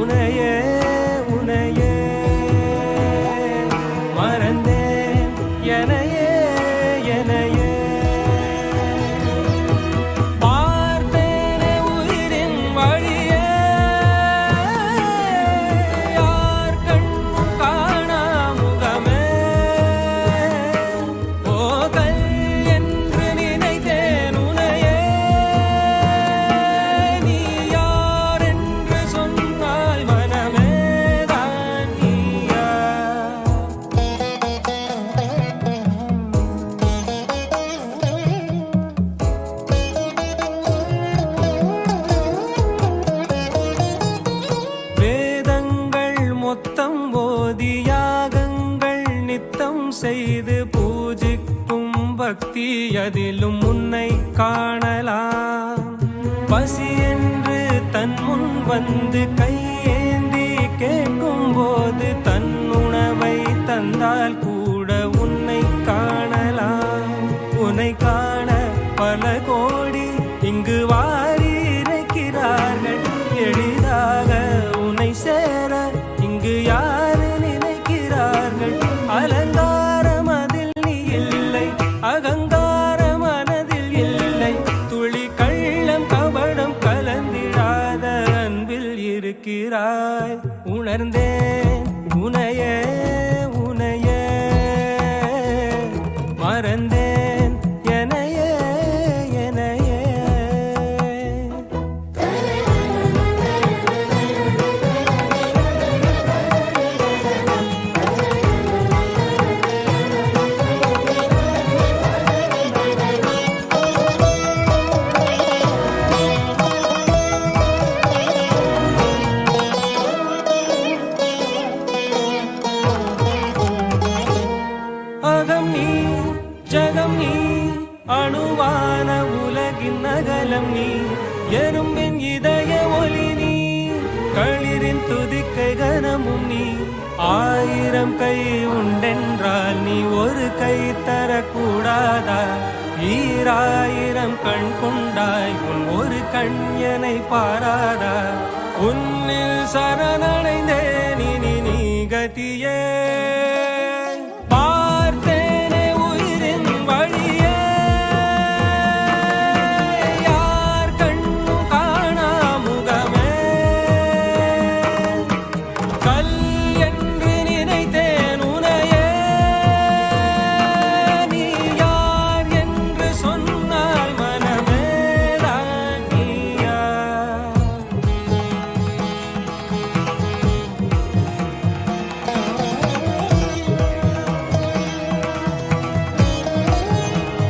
உனையே உனையே மொத்தம் ஓதி யாகங்கள் நித்தம் செய்து பூஜிக்கும் பக்தி அதிலும் உன்னை காணலாம். பசி என்று தன் முன் வந்து கை இருக்கிறாய் உணர்ந்தேன். உனையே உனையே மறந்தேன். அணுவான உலகின் அகலம் நீ எறும்பின் இதய ஒளி நீ களிரின் துதிக்கை கனமும் நீ. ஆயிரம் கை உண்டென்றால் நீ ஒரு கை தரக்கூடாதா? ஈராயிரம் கண் கொண்டாய் உன் ஒரு கண் எனை பாராதா? உன்னில் சரண